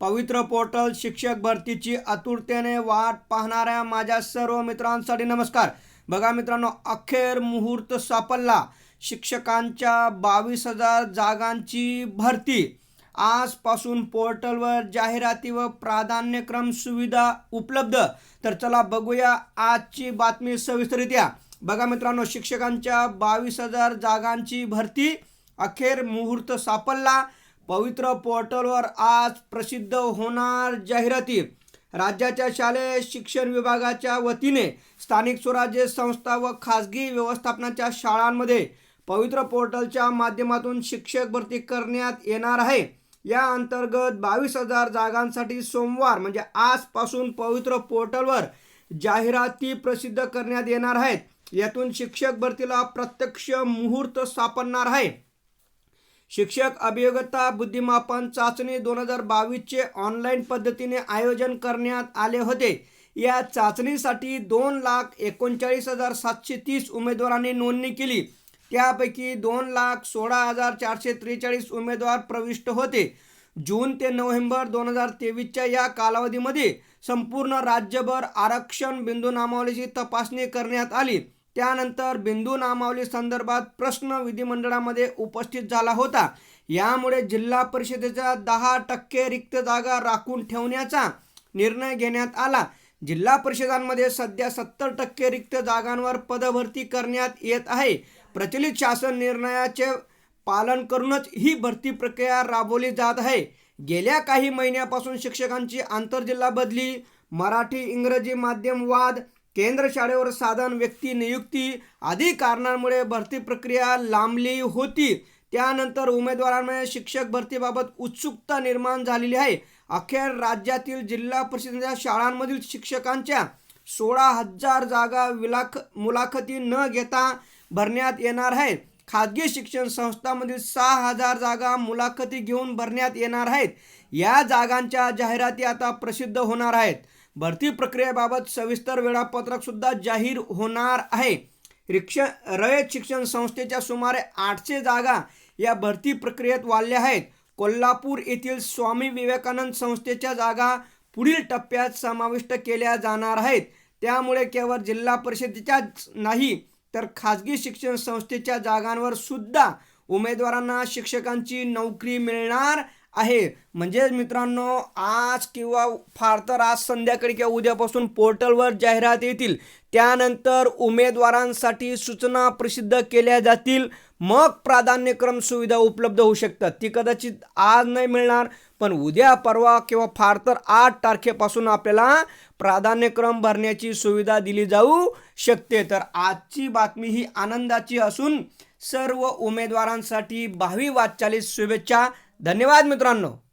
पवित्र पोर्टल शिक्षक भरतीची आतुरतेने वाट पाहणाऱ्या माझ्या सर्व मित्रांसाठी नमस्कार. बघा मित्रांनो अखेर मुहूर्त सापडला. शिक्षकांच्या बावीस हजार जागांची भरती. आजपासून पोर्टलवर जाहिराती व प्राधान्यक्रम सुविधा उपलब्ध. तर चला बघूया आजची बातमी सविस्तरित्या बघा मित्रांनो शिक्षकांच्या बावीस हजार जागांची भरती. अखेर मुहूर्त सापडला. पवित्र पोर्टलवर आज प्रसिद्ध होणार जाहिराती. राज्याच्या शालेय शिक्षण विभागाच्या वतीने स्थानिक स्वराज्य संस्था व खाजगी व्यवस्थापनाच्या शाळांमध्ये पवित्र पोर्टलच्या माध्यमातून शिक्षक भरती करण्यात येणार आहे. या अंतर्गत बावीस हजार जागांसाठी सोमवार म्हणजे आजपासून पवित्र पोर्टलवर जाहिराती प्रसिद्ध करण्यात येणार आहेत. यातून शिक्षक भरतीला प्रत्यक्ष मुहूर्त सापडणार आहे. शिक्षक अभियोग्यता बुद्धिमापन चाचणी दोन हजार बावीसचे ऑनलाईन पद्धतीने आयोजन करण्यात आले होते. या चाचणीसाठी दोन लाख एकोणचाळीस हजार सातशे तीस उमेदवारांनी नोंदणी केली. त्यापैकी दोन लाख सोळा हजार चारशे त्रेचाळीस उमेदवार प्रविष्ट होते. जून ते नोव्हेंबर दोन हजार तेवीसच्या या कालावधीमध्ये संपूर्ण राज्यभर आरक्षण बिंदू नामावलीची तपासणी करण्यात आली. त्यानंतर बिंदू नामावली संदर्भात प्रश्न विधिमंडळामध्ये उपस्थित झाला होता. यामुळे जिल्हा परिषदेच्या दहा टक्के रिक्त जागा राखून ठेवण्याचा निर्णय घेण्यात आला. जिल्हा परिषदांमध्ये सध्या सत्तर टक्के रिक्त जागांवर पदभरती करण्यात येत आहे. प्रचलित शासन निर्णयाचे पालन करूनच ही भरती प्रक्रिया राबवली जात आहे. गेल्या काही महिन्यापासून शिक्षकांची आंतरजिल्हा बदली मराठी इंग्रजी माध्यम वाद केंद्र शाळेवर साधन व्यक्ती नियुक्ती आदी कारणांमुळे भरती प्रक्रिया लांबली होती. त्यानंतर उमेदवारांमध्ये शिक्षक भरतीबाबत उत्सुकता निर्माण झालेली आहे. अखेर राज्यातील जिल्हा परिषदेच्या शाळांमधील शिक्षकांच्या सोळा हजार जागा विलाख मुलाखती न घेता भरण्यात येणार आहे. खाजगी शिक्षण संस्थांमधील सहा हजार जागा मुलाखती घेऊन भरण्यात येणार आहेत. या जागांच्या जाहिराती आता प्रसिद्ध होणार आहेत. भरती प्रक्रियेबाबत सविस्तर वेळापत्रक सुद्धा जाहीर होणार आहे. रिक्ष रयत शिक्षण संस्थेच्या सुमारे आठशे जागा या भरती प्रक्रियेत वाढल्या आहेत. कोल्हापूर येथील स्वामी विवेकानंद संस्थेच्या जागा पुढील टप्प्यात समाविष्ट केल्या जाणार आहेत. त्यामुळे केवळ जिल्हा परिषदेच्याच नाही तर खाजगी शिक्षण संस्थेच्या जागांवर सुद्धा उमेदवारांना शिक्षकांची नोकरी मिळणार आहे. म्हणजे मित्रांनो आज किंवा फार तर आज संध्याकाळी किंवा उद्यापासून पोर्टलवर जाहिरात येतील. त्यानंतर उमेदवारांसाठी सूचना प्रसिद्ध केल्या जातील. मग प्राधान्यक्रम सुविधा उपलब्ध होऊ शकतात. ती कदाचित आज नाही मिळणार पण उद्या परवा किंवा फार तर आठ तारखेपासून आपल्याला प्राधान्यक्रम भरण्याची सुविधा दिली जाऊ शकते. तर आजची बातमी ही आनंदाची असून सर्व उमेदवारांसाठी भावी वाटचालीस शुभेच्छा. धन्यवाद मित्रांनो.